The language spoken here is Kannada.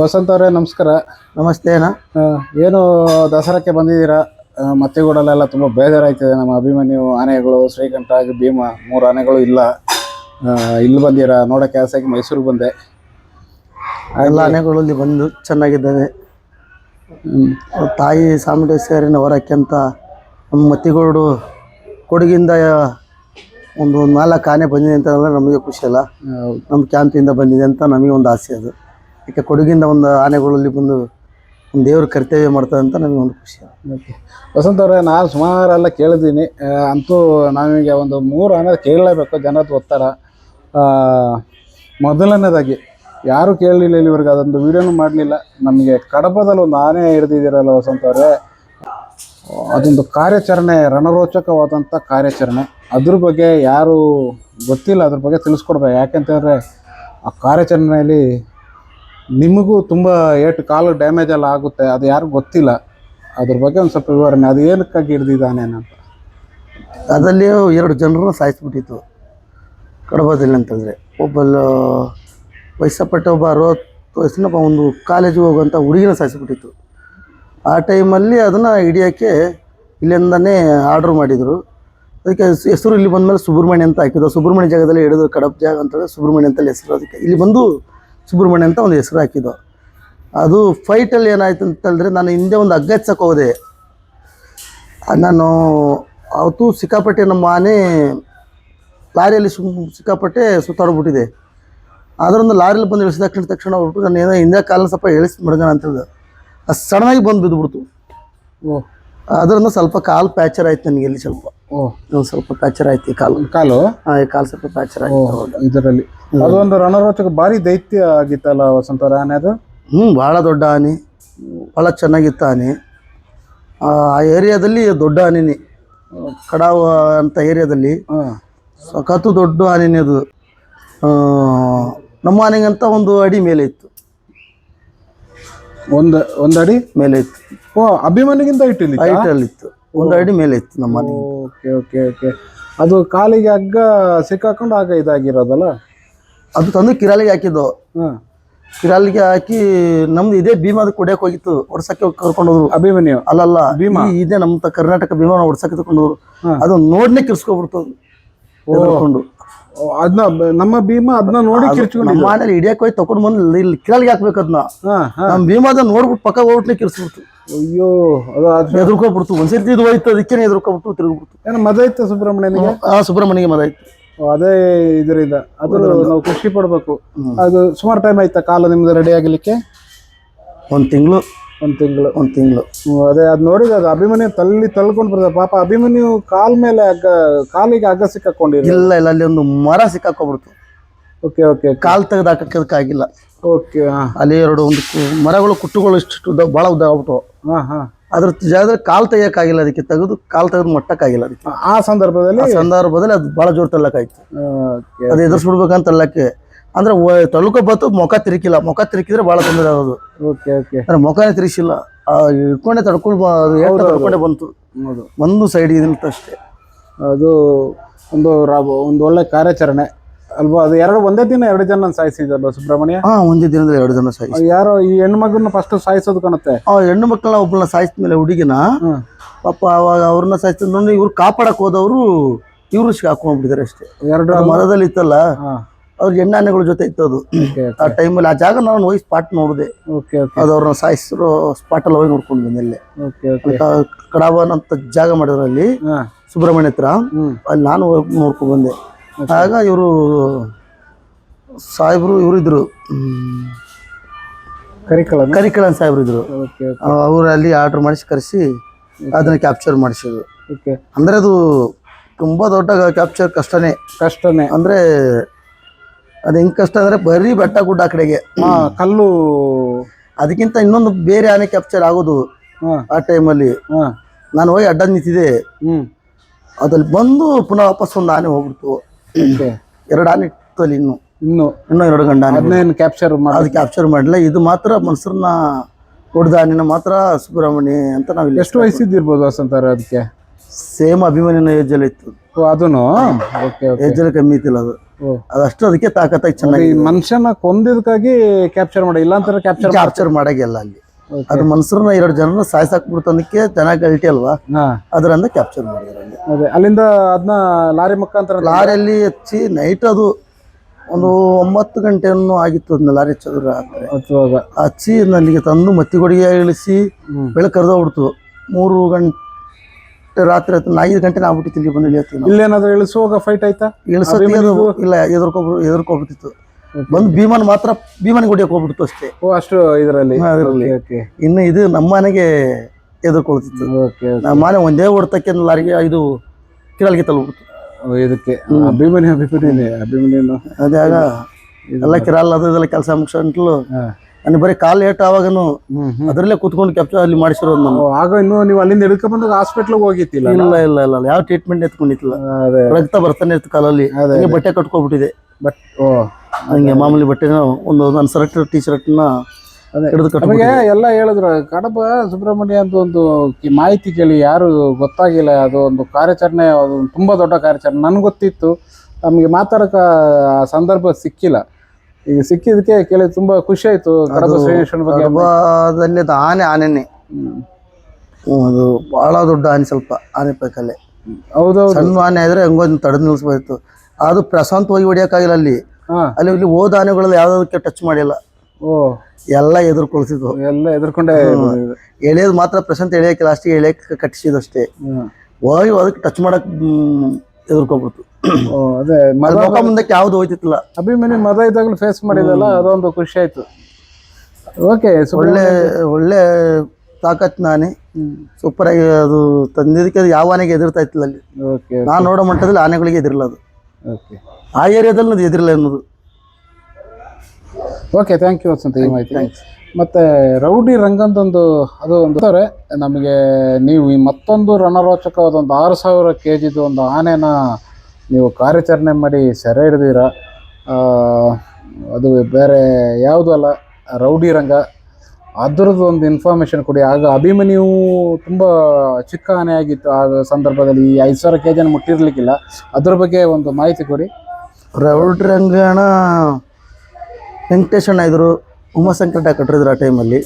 ವಸಂತ ಅವರೇ ನಮಸ್ಕಾರ. ನಮಸ್ತೆ ಅಣ್ಣ. ಆ, ಏನು ದಸರಾಕ್ಕೆ ಬಂದಿದ್ದೀರಾ? ಆ, ಮತ್ತೆಗೂಡಲೆಲ್ಲ ತುಂಬ ಬೇಜಾರಾಯ್ತಿದೆ. ನಮ್ಮ ಅಭಿಮನ್ಯು ಆನೆಗಳು ಶ್ರೀಕಂಠ ಹಾಗೆ ಭೀಮ ಮೂರು ಆನೆಗಳು ಇಲ್ಲ. ಆ, ಇಲ್ಲಿ ಬಂದಿರಾ? ನೋಡೋಕ್ಕೆ ಆಸೆಗೆ ಮೈಸೂರಿಗೆ ಬಂದೆ. ಎಲ್ಲ ಆನೆಗಳು ಇಲ್ಲಿ ಬಂದು ಚೆನ್ನಾಗಿದ್ದಾವೆ. ಹ್ಮ್. ಅವ್ರ ತಾಯಿ ಚಾಮುಂಡೇಶ್ವರಿನ ಅಂತ ನಮ್ಮ ಮತ್ತಿಗೋಡು ಕೊಡಗಿಂದ ಒಂದು ನಾಲ್ಕು ಆನೆ ಬಂದಿದೆ ಅಂತಂದ್ರೆ ನಮಗೆ ಖುಷಿ ಅಲ್ಲ. ಹೌದು. ನಮ್ಮ ಕ್ಯಾಂಪಿಂದ ಬಂದಿದೆ ಅಂತ ನಮಗೆ ಒಂದು ಆಸೆ ಅದು. ಯಾಕೆ ಕೊಡಗಿಂದ ಒಂದು ಆನೆಗಳಲ್ಲಿ ಬಂದು ಒಂದು ದೇವ್ರ ಕರ್ತವ್ಯ ಮಾಡ್ತದೆ ಅಂತ ನನಗೆ ಒಂದು ಖುಷಿ. ಓಕೆ ವಸಂತ ಅವರೇ ನಾನು ಸುಮಾರೆಲ್ಲ ಕೇಳಿದ್ದೀನಿ. ಅಂತೂ ನಮಗೆ ಒಂದು ಮೂರು ಆನೆ ಕೇಳಲೇಬೇಕು ಜನದ ಒತ್ತಡ ಆ, ಮೊದಲನೇದಾಗಿ ಯಾರು ಕೇಳಲಿಲ್ಲ ಇಲ್ಲಿವರೆಗೆ ಅದೊಂದು ವಿಡಿಯೋನು ಮಾಡಲಿಲ್ಲ. ನಮಗೆ ಕಡಪದಲ್ಲಿ ಒಂದು ಆನೆ ಹಿಡಿದಿದ್ದೀರಲ್ಲ ವಸಂತ ಅವರೇ? ಅದೊಂದು ಕಾರ್ಯಾಚರಣೆ ರಣರೋಚಕವಾದಂಥ ಕಾರ್ಯಾಚರಣೆ. ಅದ್ರ ಬಗ್ಗೆ ಯಾರು ಗೊತ್ತಿಲ್ಲ ಅದ್ರ ಬಗ್ಗೆ ತಿಳಿಸ್ಕೊಡ್ಬೇಕು. ಯಾಕೆಂತಂದರೆ ಆ ಕಾರ್ಯಾಚರಣೆಯಲ್ಲಿ ನಿಮಗೂ ತುಂಬ ಏಟು ಕಾಲು ಡ್ಯಾಮೇಜ್ ಎಲ್ಲ ಆಗುತ್ತೆ, ಅದು ಯಾರು ಗೊತ್ತಿಲ್ಲ. ಅದ್ರ ಬಗ್ಗೆ ಒಂದು ಸ್ವಲ್ಪ ವಿವರಣೆ, ಅದು ಏನಕ್ಕಾಗಿ ಹಿಡ್ದಿದ್ದಾನೆ ಅಂತ. ಅದರಲ್ಲಿ ಎರಡು ಜನರು ಸಾಯಿಸ್ಬಿಟ್ಟಿತ್ತು, ಕಡಬದಲ್ಲಿ ಅಂತಂದರೆ. ಒಬ್ಬ ವಯಸ್ಸಪಟ್ಟ ಒಬ್ಬ ಅರವತ್ತು ವಯಸ್ಸಿನ ಒಬ್ಬ ಒಂದು ಕಾಲೇಜಿಗೆ ಹೋಗುವಂಥ ಹುಡುಗಿನ ಸಾಯಿಸ್ಬಿಟ್ಟಿತ್ತು. ಆ ಟೈಮಲ್ಲಿ ಅದನ್ನು ಹಿಡಿಯೋಕ್ಕೆ ಇಲ್ಲಿಂದನೇ ಆರ್ಡ್ರ್ ಮಾಡಿದರು. ಅದಕ್ಕೆ ಹೆಸ್- ಹೆಸರು ಇಲ್ಲಿ ಬಂದಮೇಲೆ ಸುಬ್ರಹ್ಮಣ್ಯ ಅಂತ ಹಾಕಿದ್ರು. ಸುಬ್ರಹ್ಮಣ್ಯ ಜಾಗದಲ್ಲಿ ಹಿಡಿದ್ರು ಕಡಪ ಜಾಗ ಅಂತೇಳಿ ಸುಬ್ರಹ್ಮಣ್ಯ ಅಂತಲ್ಲಿ ಹೆಸರು. ಅದಕ್ಕೆ ಇಲ್ಲಿ ಬಂದು ಸುಬ್ರಹ್ಮಣ್ಯ ಅಂತ ಒಂದು ಹೆಸರು ಹಾಕಿದ್ದು. ಅದು ಫೈಟಲ್ಲಿ ಏನಾಯ್ತು ಅಂತಂದರೆ ನಾನು ಹಿಂದೆ ಒಂದು ಹಗ್ಗ ಎತ್ಸಕ್ಕೆ ಹೋದೆ. ನಾನು ಅವತ್ತು ಸಿಕ್ಕಾಪಟ್ಟೆ ನಮ್ಮ ಆನೆ ಲಾರಿಯಲ್ಲಿ ಸುಮ್ ಸಿಕ್ಕಾಪಟ್ಟೆ ಸುತ್ತಾಡ್ಬಿಟ್ಟಿದೆ. ಅದರೊಂದು ಲಾರಿಯಲ್ಲಿ ಬಂದು ಇಳಿಸಿದ ತಕ್ಷಣ ತಕ್ಷಣ ಹೊರಟು ನಾನು ಏನೋ ಹಿಂದೆ ಕಾಲ ಸ್ವಲ್ಪ ಇಳಿಸಿ ಮಡ್ಗಣ ಅಂತ ಹೇಳಿದೆ ಅದು ಸಡನ್ನಾಗಿ ಬಂದು ಬಿದ್ದುಬಿಡ್ತು. ಅದರಿಂದ ಸ್ವಲ್ಪ ಕಾಲು ಪ್ಯಾಚರ್ ಆಯ್ತು ನನಗೆ ಇಲ್ಲಿ ಸ್ವಲ್ಪ. ಓ ಒಂದು ಸ್ವಲ್ಪ ಪ್ಯಾಚರ್ ಆಯ್ತು ಈ ಕಾಲು. ಕಾಲು? ಈ ಕಾಲು ಸ್ವಲ್ಪ ಪ್ಯಾಚರ್ ಆಯ್ತು ಇದರಲ್ಲಿ. ಅದೊಂದು ರಣರೋಚಕ ಭಾರಿ ದೈತ್ಯ ಆಗಿತ್ತಲ್ಲ ವಸಂತ ಆನೆ ಅದು? ಹ್ಞೂ ಭಾಳ ದೊಡ್ಡ ಆನೆ. ಭಾಳ ಚೆನ್ನಾಗಿತ್ತು ಆನೆ. ಆ ಏರಿಯಾದಲ್ಲಿ ದೊಡ್ಡ ಆನೆನಿ. ಕಡಾವ ಅಂತ ಏರಿಯಾದಲ್ಲಿ. ಹಾಂ. ಸಖತ್ತು ದೊಡ್ಡ ಆನೆನೇ ಅದು. ಆ, ನಮ್ಮ ಆನೆಗಂತ ಒಂದು ಅಡಿ ಮೇಲೆ ಇತ್ತು. ಒಂದು ಒಂದು ಅಡಿ? ಮೇಲೆ ಇತ್ತು. ಓ ಅಭಿಮಾನಿಗಿಂತ ಇಟ್ಟಿಲ್ಲ ಇತ್ತು ಒಂದು ಅಡಿ ಮೇಲೆ ಇತ್ತು ನಮ್ಮ ಮನೆ. Okay okay okay. ಅದು ಕಾಲಿಗೆ ಹಗ್ಗ ಸಿಕ್ಕಾಕೊಂಡು ಆಗ ಇದಾಗಿರೋದಲ್ಲ? ಅದು ತಂದು ಕಿರಾಲಿಗೆ ಹಾಕಿದ್ದು. ಹಾಂ. ಕಿರಾಲಿಗೆ ಹಾಕಿ ನಮ್ದು ಇದೇ ಭೀಮಾದ ಕುಡಿಯಕ್ಕೆ ಹೋಗಿತ್ತು. ಹೊಡ್ಸಕ್ಕೆ ಕರ್ಕೊಂಡು ಹೋದ್ರು. ಅಭಿಮನ್ಯು? ಅಲ್ಲಲ್ಲ ಭೀಮಾ? ಇದೇ ನಮ್ಮ ಕರ್ನಾಟಕ ಭೀಮಾನ ಹೊಡ್ಸಕ್ಕೆ ತಗೊಂಡು ಹೋದ್ರು. ಅದು ನೋಡ್ನೆ ಕಿರ್ಸ್ಕೊಬಿಡ್ತು ಹೆದರ್ಕೊಂಡು. ಅದನ್ನ ನಮ್ಮ ಭೀಮ ಅದನ್ನ ನೋಡಿ ಕಿರ್ಚ್ಕೊಂಡು ನಮ್ಮ ಮನೇಲಿ ಹಿಡಿಯಕ್ಕೆ ಹೋಗಿ ತಗೊಂಡು ಬಂದು ಇಲ್ಲಿ ಕಿರಾಲಿಗೆ ಹಾಕ್ಬೇಕು ಅದನ್ನ. ನಮ್ಮ ಭೀಮಾದ ನೋಡ್ಬಿಟ್ಟು ಪಕ್ಕ ಹೋಗ್ಬಿಟ್ನೆ ಕಿರ್ಸ್ಬಿಡ್ತು ಅಯ್ಯೋ ಅದು ಅದು ಎದುರ್ಕೊಬಿಡ್ತು ಒಂದ್ಸರ್ತಿ ಇದು ಹೋಯ್ತು ಅದಕ್ಕೆ ಎದುರ್ಕೊಬಿಟ್ಟು ತಿರುಗ್ಬಿಡ್ತು ಏನೋ ಮದ ಇತ್ತು ಸುಬ್ರಹ್ಮಣ್ಯನಿಗೆ? ಆ ಸುಬ್ರಹ್ಮಣ್ಯಗೆ ಮದ ಇತ್ತು. ಓ, ಅದೇ ಇದರಿಂದ. ಅದು ನಾವು ಖುಷಿ ಪಡ್ಬೇಕು. ಅದು ಸುಮಾರು ಟೈಮ್ ಆಯ್ತಾ ಕಾಲ ನಿಮ್ದು ರೆಡಿ ಆಗಲಿಕ್ಕೆ? ಒಂದು ತಿಂಗಳು. ಒಂದ್ ತಿಂಗಳು. ಒಂದು ತಿಂಗಳು. ಅದೇ ಅದ್ ನೋಡಿದ ಅದು ಅಭಿಮನ್ಯು ತಲ್ಲಿ ತಳ್ಕೊಂಡು ಬರ್ತದೆ ಪಾಪ ಅಭಿಮನ್ಯು ಕಾಲ್ ಮೇಲೆ ಅಗ್ಗ ಕಾಲಿಗೆ ಹಗ್ಗ ಸಿಕ್ಕಾಕೊಂಡಿರಿ ಇಲ್ಲ ಇಲ್ಲ ಅಲ್ಲಿ ಒಂದು ಮರ ಸಿಕ್ಕಾಕೊಬಿಡ್ತು ಓಕೆ ಓಕೆ ಕಾಲು ತೆಗೆದು ಹಾಕಕ್ಕಾಗಿಲ್ಲ ಓಕೆ ಅಲ್ಲಿ ಎರಡು ಒಂದು ಕು- ಮರಗಳು ಕುಟ್ಟುಗಳು ಇಷ್ಟು ಉದ್ದ ಭಾಳ ಉದ್ದ ಆಗ್ಬಿಟ್ಟು ಹಾಂ ಹಾಂ. ಅದ್ರ ಜಾಗದಲ್ಲಿ ಕಾಲು ತೆಗಿಯೋಕ್ಕಾಗಿಲ್ಲ ಅದಕ್ಕೆ ತೆಗೆದು ಕಾಲು ತೆಗೆದು ಮಟ್ಟಕ್ಕಾಗಿಲ್ಲ ಅದಕ್ಕೆ. ಆ ಸಂದರ್ಭದಲ್ಲಿ ಆ ಸಂದರ್ಭದಲ್ಲಿ ಅದು ಭಾಳ ಜೋರು ತಳ್ಳಕ್ಕಾಯ್ತು. ಓಕೆ. ಅದು ಎದುರಿಸ್ಬಿಡ್ಬೇಕಂತ ತಳ್ಳಕ್ಕೆ. ಅಂದ್ರೆ ತಳ್ಕೊ ಬತ್ತು ಮುಖ ತಿರುಕಿಲ್ಲ. ಮುಖ ತಿರುಕಿದ್ರೆ ಭಾಳ ತೊಂದರೆ ಆಗೋದು. Okay okay. ಅಂದ್ರೆ ಮುಖನೇ ತಿರುಗಿಸಿಲ್ಲ. ಇಟ್ಕೊಂಡೆ ತಡ್ಕೊಂಡು ಬ- ಅದು ಏಟ್ ತಡ್ಕೊಂಡೆ ಬಂತು. ಹೌದು. ಒಂದು ಸೈಡ್ ಅಷ್ಟೇ. ಅದು ಒಂದು ರಾಬ ಒಂದು ಒಳ್ಳೆ ಕಾರ್ಯಾಚರಣೆ. ಅಲ್ವಾ? ಅದು ಎರಡು ಒಂದೇ ದಿನ ಎರಡು ಜನ ಸಾಯಿಸಿದಲ್ವಾ ಸುಬ್ರಹ್ಮಣ್ಯ? ಹಾ ಒಂದೇ ದಿನದಲ್ಲಿ ಎರಡು ಜನ ಸಾಯಿಸಿ ಯಾರೋ ಈ ಹೆಣ್ಮಗನ್ನ ಫಸ್ಟ್ ಸಾಯಿಸೋದು ಕಾಣುತ್ತೆ. ಆ ಹೆಣ್ಣು ಮಕ್ಕಳನ್ನ ಒಬ್ಬನ ಸಾಯಿಸಿದ ಮೇಲೆ ಹುಡುಗಿನ ಪಾಪ ಅವಾಗ ಅವ್ರನ್ನ ಸಾಯಿಸಿದ ನೋಡಿ ಇವ್ರು ಕಾಪಾಡಕ್ ಹೋದವರು ಇವರು ಹಾಕೊಂಡ್ಬಿಟ್ಟಿದ್ದಾರೆ ಅಷ್ಟೇ. ಎರಡು ಮರದಲ್ಲಿ ಇತ್ತಲ್ಲ ಅವ್ರ ಎಣ್ಣಾನೆಗಳ ಜೊತೆ ಇತ್ತು ಅದು ಆ ಟೈಮಲ್ಲಿ ಆ ಜಾಗ ನಾನು ಹೋಗಿ ಸ್ಪಾಟ್ ನೋಡಿದೆ. ಅದು ಅವ್ರನ್ನ ಸಾಯಿಸಿರೋ ಸ್ಪಾಟಲ್ಲಿ ಹೋಗಿ ನೋಡ್ಕೊಂಡು ಬಂದಲ್ಲೇ ಓಕೆ ಕಡಾವನ್ ಅಂತ ಜಾಗ ಮಾಡಿದ್ರು ಅಲ್ಲಿ ಸುಬ್ರಹ್ಮಣ್ಯ ಹತ್ರ ಅಲ್ಲಿ ನಾನು ಹೋಗಿ ನೋಡ್ಕೊಂಡು ಬಂದೆ. ಆಗ ಇವರು ಸಾಹೇಬರು ಇವರು ಇದ್ರು ಕರಿಕಳ ಕರಿಕಳನ? ಕರಿಕಳನ್ ಸಾಹೇಬ್ರು ಇದ್ರು. ಓಕೆ ಅವರು ಅಲ್ಲಿ ಆರ್ಡರ್ ಮಾಡಿಸಿ ಕರೆಸಿ ಅದನ್ನ ಕ್ಯಾಪ್ಚರ್ ಮಾಡಿಸಿದ್ರು. ಓಕೆ. ಅಂದ್ರೆ ಅದು ತುಂಬಾ ದೊಡ್ಡ ಕ್ಯಾಪ್ಚರ್ ಕಷ್ಟನೇ. ಕಷ್ಟನೇ. ಅಂದ್ರೆ ಅದು ಹೆಂಗ್ ಕಷ್ಟ ಅಂದ್ರೆ ಬರೀ ಬೆಟ್ಟ ಗುಡ್ಡ ಆ ಕಡೆಗೆ. ಕಲ್ಲು. ಅದಕ್ಕಿಂತ ಇನ್ನೊಂದು ಬೇರೆ ಆನೆ ಕ್ಯಾಪ್ಚರ್ ಆಗೋದು ಆ ಟೈಮಲ್ಲಿ ನಾನು ಹೋಗಿ ಅಡ್ಡ ನಿಂತಿದ್ದೆ. ಅದ್ರಲ್ಲಿ ಬಂದು ಪುನಃ ವಾಪಸ್ ಒಂದು ಆನೆ ಹೋಗ್ಬಿಡ್ತು. ಎರಡು ಆನೆ ಇತ್ತು ಅಲ್ಲಿ ಇನ್ನು. ಇನ್ನು. ಇನ್ನೂ ಎರಡು ಗಂಡ ಅದನ್ನೇನು ಕ್ಯಾಪ್ಚರ್ ಮಾಡಿ ಅದು ಕ್ಯಾಪ್ಚರ್ ಮಾಡಲಿಲ್ಲ. ಇದು ಮಾತ್ರ ಮನುಷ್ಯರನ್ನ ಹೊಡೆದ ನಿನ್ನ ಮಾತ್ರ ಸುಬ್ರಹ್ಮಣ್ಯ ಅಂತ ನಾವು ಇಲ್ಲಿ ಎಷ್ಟು ವಯಸ್ಸಿದ್ದಿರ್ಬೋದು ಸಂತಾರ ಅದಕ್ಕೆ? ಸೇಮ್ ಅಭಿಮಾನಿನ ಏಜಲ್ಲಿ ಇತ್ತು. ಓಕೆ ಏಜಲ್ಲಿ ಕಮ್ಮಿ ಇತ್ತಿಲ್ಲ ಅದು. ಅದಷ್ಟು ಅದಕ್ಕೆ ತಾಕತ್ತಾಗಿ ಚೆನ್ನಾಗಿ ಮನುಷ್ಯನ ಕೊಂದಿದ್ಕಾಗಿ ಕ್ಯಾಪ್ಚರ್ ಮಾಡಿ ಇಲ್ಲ ಕ್ಯಾಪ್ಚರ್ ಕ್ಯಾಪ್ಚರ್ ಮಾಡಾಗಿಲ್ಲ ಅಲ್ಲಿ. ಅದು ಮನುಷ್ಯರನ್ನ ಎರಡು ಜನನ ಸಾಯ್ಸಾಕ್ ಬಿಡ್ತಂದಕ್ಕೆ ಚೆನ್ನಾಗಿ ಗಲ್ಟಿ ಅಲ್ವಾ? ಅದರಿಂದ ಕ್ಯಾಪ್ಚರ್ ಮಾಡಿದ್ರು ಅಲ್ಲಿಂದ ಅದನ್ನ ಲಾರಿ ಮುಖಾಂತರ ಲಾರಿಯಲ್ಲಿ ಹಚ್ಚಿ ನೈಟ್ ಅದು ಒಂದು ಒಂಬತ್ತು ಗಂಟೆಯನ್ನು ಆಗಿತ್ತು ಅದನ್ನ ಲಾರಿ ಚದುರ ಹಚ್ಚಿ ಅಲ್ಲಿಗೆ ತಂದು ಮತ್ತಿಗೊಡಿಗೆ ಇಳಿಸಿ ಬೆಳಗ್ಗೆ ಕರೆದೋಗ್ಬಿಡ್ತು ಮೂರು ಗಂಟೆ ರಾತ್ರಿ ಆಯ್ತು. ಐದು ಗಂಟೆ ಆಗ್ಬಿಟ್ಟಿತ್ತು ಇಲ್ಲಿ ಬಂದು ಇಳಿಯತ್ತೀವಿ ನಾವು. ಇಲ್ಲೇನಾದ್ರೂ ಇಳಿಸುವಾಗ ಫೈಟ್ ಆಯ್ತಾ? ಇಳಿಸೋ ಇಲ್ಲ ಎದುರ್ಕೊಬ್ ಎದುರ್ಕೊಬಿಟ್ಟಿತ್ತು ಬಂದು ಭೀಮನ್ ಮಾತ್ರ ಭೀಮನ್ ಗುಡಿಯಕ್ಕೆ ಹೋಗ್ಬಿಡ್ತು ಅಷ್ಟೇ. ಓ ಅಷ್ಟು ಇದರಲ್ಲಿ. ಓಕೆ ಇನ್ನು ಇದು ನಮ್ಮ ಮನೆಗೆ ಎದುರ್ಕೊಳ್ತಿತ್ತು. ಓಕೆ ನಮ್ಮ ಮನೆ ಒಂದೇ ಹೊಡ್ತಕ್ಕೆ ಲಾರಿಗೆ ಇದು ಕಿರಲ್ಗೆ ತಲುಪಿತ್ತು ಇದಕ್ಕೆ. ಅಭಿಮನ್ಯು ಅಭಿಮನಿ ಅದೇ ಅದಾಗ ಎಲ್ಲ ಕಿರಾಲ್ ಅದು ಇದೆಲ್ಲ ಕೆಲಸ ಮುಗಿಸ್ಕೊಂಡ್ಲು. ನಾನು ಬರೀ ಕಾಲು ಏಟ್ ಆವಾಗನು ಅದರಲ್ಲೇ ಕುತ್ಕೊಂಡು ಕ್ಯಾಪ್ಚರ್ ಅಲ್ಲಿ ಮಾಡಿಸಿರೋದು ನಾನು. ಆಗ ಇನ್ನು ನೀವು ಅಲ್ಲಿಂದ ಹಿಡ್ಕೊಂಡ್ ಬಂದಾಗ ಹಾಸ್ಪಿಟ್ಲಿಗೆ ಹೋಗಿತ್ತಿಲ್ಲ ಇಲ್ಲ ಇಲ್ಲ ಇಲ್ಲ ಯಾವ ಟ್ರೀಟ್ಮೆಂಟ್ ಎತ್ಕೊಂಡಿತ್ತಿಲ್ಲ. ರಕ್ತ ಬರ್ತಾನೆ ಇತ್ತು ಕಾಲಲ್ಲಿ. ಬಟ್ಟೆ ಕಟ್ಕೊಬಿಟ್ಟಿದೆ. ಬಟ್ ಓ. ಹಂಗೆ ಮಾಮೂಲಿ ಬಟ್ಟೆನ ಒಂದು ನನ್ನ ಶರ್ಟ್ ಟಿ ಶರ್ಟ್ನ ಹಿಡಿದು ಎಲ್ಲ ಹೇಳಿದ್ರು ಕಡಪ ಸುಬ್ರಹ್ಮಣ್ಯ ಅಂತ ಒಂದು ಮಾಹಿತಿ ಕೇಳಿ ಯಾರು ಗೊತ್ತಾಗಿಲ್ಲ ಅದು ಒಂದು ಕಾರ್ಯಾಚರಣೆ ಅದು ತುಂಬ ದೊಡ್ಡ ಕಾರ್ಯಾಚರಣೆ. ನನಗೆ ಗೊತ್ತಿತ್ತು ನಮಗೆ ಮಾತಾಡಕ ಆ ಸಂದರ್ಭ ಸಿಕ್ಕಿಲ್ಲ. ಈಗ ಸಿಕ್ಕಿದಕ್ಕೆ ಕೇಳಿ ತುಂಬ ಖುಷಿ ಆಯ್ತು ಕಡಪ ಶ್ರೀನಿವಾಸನ ಬಗ್ಗೆ. ಕಡಬದಲ್ಲಿ ಅದು ಆನೆ ಆನೆನೆ. ಅದು ಬಹಳ ದೊಡ್ಡ ಆನೆ ಸ್ವಲ್ಪ ಆನೆ ಪೈಕಲ್ಲೇ ಹೌದೌದು. ಸಣ್ಣ ಆನೆ ಆದ್ರೆ ಹಂಗೊಂದು ತಡೆದು ನಿಲ್ಲಿಸ್ಬೋದಿತ್ತು ಅದು ಪ್ರಶಾಂತವಾಗಿ ಹೊಡಿಯೋಕ್ಕಾಗಿಲ್ಲ ಅಲ್ಲಿ. ಅಲ್ಲಿ ಇಲ್ಲಿ ಹೋದ ಆನೆಗಳಲ್ಲಿ ಯಾವುದಕ್ಕೆ ಟಚ್ ಮಾಡಿಲ್ಲ. ಓ. ಎಲ್ಲ ಎದುರ್ಕೊಳ್ತಿದ್ವು ಎಲ್ಲ ಎದುರ್ಕೊಂಡೆ ಎಳೆಯೋದು ಮಾತ್ರ ಪ್ರಶಾಂತ್ ಎಳೆಯಕ್ಕೆ ಲಾಸ್ಟಿಗೆ ಎಳೆಯಕ್ಕೆ ಕಟ್ಟಿಸಿದಷ್ಟೇ. ಹೋಗಿ ಅದಕ್ಕೆ ಟಚ್ ಮಾಡಕ್ ಎದುರ್ಕೊಬಿಡ್ತು ಅದೇ ಮುಖ ಮುಂದಕ್ಕೆ ಯಾವ್ದು ಹೋಯ್ತಿತ್ತಿಲ್ಲ. ಅಭಿಮಾನಿ ಮದ ಇದ್ದಾಗಲೂ ಫೇಸ್ ಮಾಡಿದಲ್ಲ ಅದೊಂದು ಖುಷಿ ಆಯ್ತು. ಓಕೆ ಒಳ್ಳೆ ಒಳ್ಳೆ ತಾಕತ್ ನಾನೇ ಸೂಪರ್ ಆಗಿ ಅದು ತಂದಿದ್ದಕ್ಕೆ ಅದು ಯಾವ ಆನೆಗೆ ಎದುರ್ತಾ ಇತ್ತಿಲ್ಲ ಅಲ್ಲಿ. ಓಕೆ ನಾನು ನೋಡೋ ಮಟ್ಟದಲ್ಲಿ ಆನೆಗಳಿಗೆ ಎದಿರಲ್ಲ ಅದು ಆ ಏರಿಯಾದಲ್ಲಿ ಅದು ಎದಿರಲ್ಲ ಅನ್ನೋದು. ಓಕೆ ಥ್ಯಾಂಕ್ ಯು ವಸಂತ ಈ ಮಾಹಿತಿ. ಮತ್ತೆ ರೌಡಿ ರಂಗಂದೊಂದು ಅದು ಒಂದು ನಮಗೆ ನೀವು ಈ ಮತ್ತೊಂದು ರಣರೋಚಕವಾದ ಒಂದು ಆರು ಸಾವಿರ ಕೆ ಜಿದು ಒಂದು ಆನೆನ ನೀವು ಕಾರ್ಯಾಚರಣೆ ಮಾಡಿ ಸೆರೆ ಹಿಡಿದಿರ. ಅದು ಬೇರೆ ಯಾವುದೂ ಅಲ್ಲ ರೌಡಿ ರಂಗ. ಅದರದ್ದು ಒಂದು ಇನ್ಫಾರ್ಮೇಷನ್ ಕೊಡಿ. ಆಗ ಅಭಿಮನ್ಯು ತುಂಬ ಚಿಕ್ಕ ಆನೆ ಆಗಿತ್ತು. ಆ ಸಂದರ್ಭದಲ್ಲಿ ಈ ಐದು ಸಾವಿರ ಕೆ ಜಿನ ಮುಟ್ಟಿರ್ಲಿಕ್ಕಿಲ್ಲ. ಅದ್ರ ಬಗ್ಗೆ ಒಂದು ಮಾಹಿತಿ ಕೊಡಿ. ರಂಗಣ ವೆಂಕಟೇಶಣ್ಣ ಇದ್ರು. ಉಮಾಶಂಕರ ಕಟ್ಟಿದ್ರು ಆ ಟೈಮಲ್ಲಿ